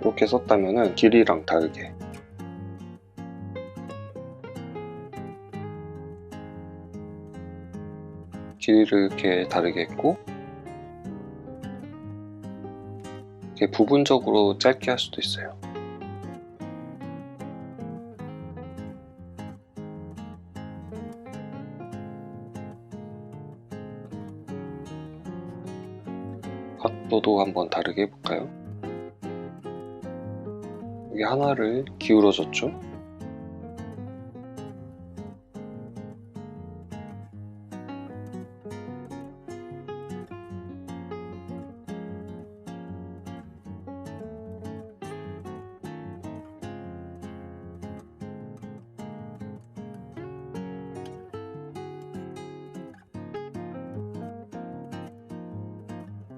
이렇게 썼다면은 길이랑 다르게 길이를 이렇게 다르게 했고 이렇게 부분적으로 짧게 할 수도 있어요. 각도도 한번 다르게 해볼까요? 여기 하나를 기울어줬죠?